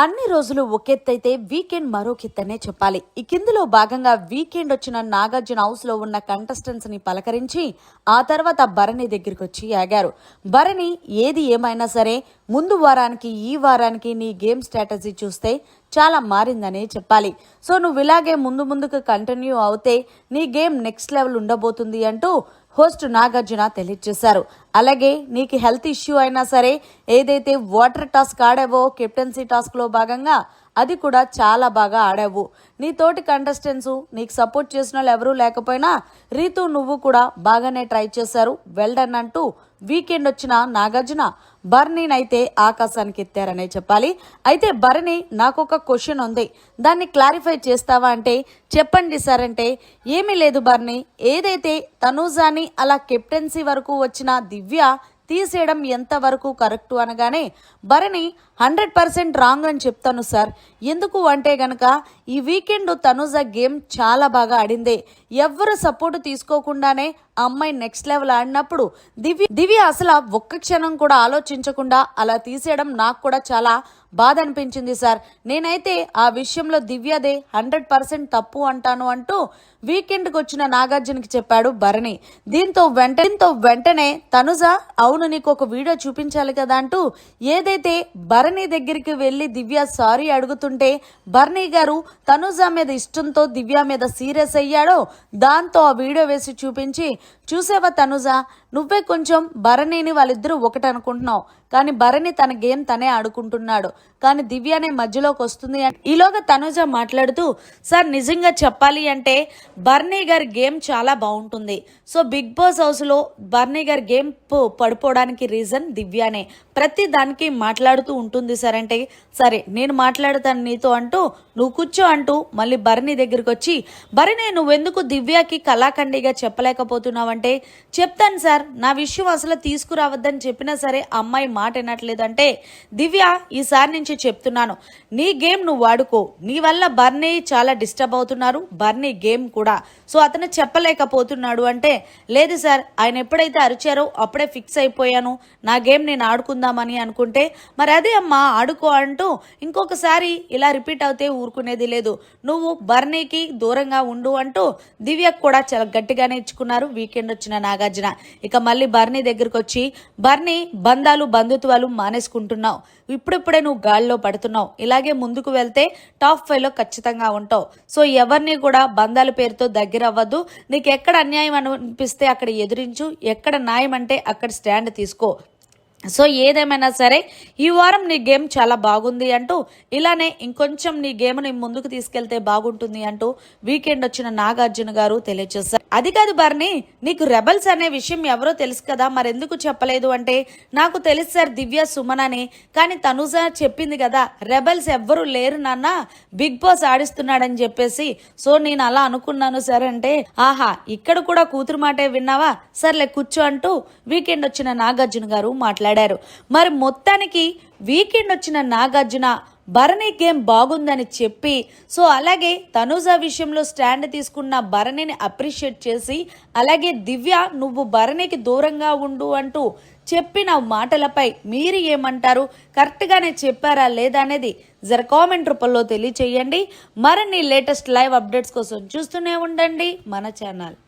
అన్ని రోజులు ఒకెత్తైతే వీకెండ్ మరోకెత్తనే చెప్పాలి. ఈ కిందిలో భాగంగా వీకెండ్ వచ్చిన నాగార్జున హౌస్లో ఉన్న కంటెస్టెంట్స్ని పలకరించి ఆ తర్వాత భరణి దగ్గరికి వచ్చి ఆగారు. భరణి ఏది ఏమైనా సరే ముందు వారానికి ఈ వారానికి నీ గేమ్ స్ట్రాటజీ చూస్తే చాలా మారిందనే చెప్పాలి. సో నువ్వు ఇలాగే ముందు ముందుకు కంటిన్యూ అవుతే నీ గేమ్ నెక్స్ట్ లెవెల్ ఉండబోతుంది అంటూ హోస్ట్ నాగార్జున తెలియజేశారు. అలాగే నీకు హెల్త్ ఇష్యూ అయినా సరే ఏదైతే వాటర్ టాస్క్ ఆడావో కెప్టెన్సీ టాస్క్లో భాగంగా అది కూడా చాలా బాగా ఆడావు. నీ తోటి కంటెస్టెంట్స్ నీకు సపోర్ట్ చేసిన వాళ్ళు ఎవరూ లేకపోయినా రీతు నువ్వు కూడా బాగానే ట్రై చేశారు. వెల్డన్ అంటూ వీకెండ్ వచ్చిన నాగార్జున బర్నీనైతే ఆకాశానికి ఎత్తారనే చెప్పాలి. అయితే బర్ని నాకు ఒక క్వశ్చన్ ఉంది. దాన్ని క్లారిఫై చేస్తావా అంటే చెప్పండి సార్ అంటే ఏమీ లేదు బర్నీ. ఏదైతే తనూజాని అలా కెప్టెన్సీ వరకు వచ్చిన దివ్య తీసేయడం ఎంతవరకు కరెక్టు అనగానే భరణి హండ్రెడ్ పర్సెంట్ రాంగ్ అని చెప్తాను సార్. ఎందుకు అంటే గనక ఈ వీకెండ్ తనుజ గేమ్ చాలా బాగా ఆడిందే. ఎవ్వరు సపోర్ట్ తీసుకోకుండానే ఆ అమ్మాయి నెక్స్ట్ లెవెల్ ఆడినప్పుడు దివ్య దివ్య అసలు ఒక్క క్షణం కూడా ఆలోచించకుండా అలా తీసేయడం నాకు కూడా చాలా బాధ అనిపించింది సార్. నేనైతే ఆ విషయంలో దివ్యదే హండ్రెడ్ పర్సెంట్ తప్పు అంటాను అంటూ వీకెండ్కి వచ్చిన నాగార్జునకి చెప్పాడు భరణి. దీంతో వెంట దీంతో వెంటనే తనుజ అవును నీకు ఒక వీడియో చూపించాలి కదా అంటూ ఏదైతే భరణి దగ్గరికి వెళ్ళి దివ్య సారీ అడుగుతుంటే భరణి గారు తనుజ మీద ఇష్టంతో దివ్య మీద సీరియస్ అయ్యాడో దాంతో ఆ వీడియో వేసి చూపించి చూసావా తనుజ నువ్వే కొంచెం భరణిని వాళ్ళిద్దరూ ఒకటి అనుకుంటున్నావు కానీ భరణి తన గేమ్ తనే ఆడుకుంటున్నాడు. కానీ దివ్యనే మధ్యలోకి వస్తుంది ఈలోగా తనుజ మాట్లాడుతూ సార్ నిజంగా చెప్పాలి అంటే బర్నీ గారి గేమ్ చాలా బాగుంటుంది. సో బిగ్ బాస్ హౌస్లో బర్నీ గారి గేమ్ పడిపోవడానికి రీజన్ దివ్యానే. ప్రతి దానికి మాట్లాడుతూ ఉంటుంది సార్ అంటే సరే నేను మాట్లాడతాను నీతో అంటూ నువ్వు కూర్చో అంటూ మళ్ళీ బర్నీ దగ్గరికి వచ్చి భరణి నువ్వెందుకు దివ్యకి కళాఖండిగా చెప్పలేకపోతున్నావంటే? చెప్తాను సార్ నా విషయం అసలు తీసుకురావద్దని చెప్పినా సరే అమ్మాయి మాట వినట్లేదంటే దివ్య ఈసారి నుంచి చెప్తున్నాను. నీ గేమ్ నువ్వు వాడుకో నీ వల్ల బర్నీ చాలా డిస్టర్బ్ అవుతున్నారు. బర్నీ గేమ్ కూడా. సో అతను చెప్పలేకపోతున్నాడు అంటే లేదు సార్ ఆయన ఎప్పుడైతే అరిచారో అప్పుడే ఫిక్స్ అయిపోయాను. నా గేమ్ నేను ఆడుకుందామని అనుకుంటే మరి అదే అమ్మా ఆడుకో అంటూ ఇంకొకసారి ఇలా రిపీట్ అవుతే ఊరుకునేది లేదు. నువ్వు బర్నీకి దూరంగా ఉండు అంటూ దివ్యకు కూడా చాలా గట్టిగానే ఇచ్చుకున్నారు. వీకెండ్ వచ్చిన నాగార్జున. ఇక మళ్ళీ బర్నీ దగ్గరకు వచ్చి బర్నీ బంధాలు బంధుత్వాలు మానేసుకుంటున్నావు. ఇప్పుడిప్పుడే నువ్వు గాల్లో పడుతున్నావు. ఇలాగే ముందుకు వెళ్తే టాప్ ఫైవ్లో ఖచ్చితంగా ఉంటావు. సో ఎవరిని కూడా బంధాల పేరుతో దగ్గర అవ్వద్దు నీకు ఎక్కడ అన్యాయం అనిపిస్తే అక్కడ ఎదిరించు. ఎక్కడ న్యాయం అంటే అక్కడ స్టాండ్ తీసుకో. సో ఏదేమైనా సరే ఈ వారం నీ గేమ్ చాలా బాగుంది అంటూ ఇలానే ఇంకొంచెం నీ గేమ్ని ముందుకు తీసుకెళ్తే బాగుంటుంది అంటూ వీకెండ్ వచ్చిన నాగార్జున గారు తెలియజేశారు. అది కాదు బర్ని నీకు రెబల్స్ అనే విషయం ఎవరో తెలుసు కదా మరెందుకు చెప్పలేదు అంటే నాకు తెలుసు సార్ దివ్య సుమన్ అని కానీ తనుజ చెప్పింది కదా రెబల్స్ ఎవ్వరు లేరు నాన్న బిగ్ బాస్ ఆడిస్తున్నాడని చెప్పేసి. సో నేను అలా అనుకున్నాను సార్ అంటే ఆహా ఇక్కడ కూడా కూతురు మాటే విన్నావా? సర్లే కూర్చో అంటూ వీకెండ్ వచ్చిన నాగార్జున గారు మాట్లాడారు. మరి మొత్తానికి వీకెండ్ వచ్చిన నాగార్జున భరణి గేమ్ బాగుందని చెప్పి సో అలాగే తనూజ విషయంలో స్టాండ్ తీసుకున్న భరణిని అప్రిషియేట్ చేసి అలాగే దివ్య నువ్వు భరణికి దూరంగా ఉండు అంటూ చెప్పిన మాటలపై మీరు ఏమంటారు? కరెక్ట్గానే చెప్పారా లేదా అనేది జర కామెంట్ రూపంలో తెలియచేయండి. మరిన్ని లేటెస్ట్ లైవ్ అప్డేట్స్ కోసం చూస్తూనే ఉండండి మన ఛానల్.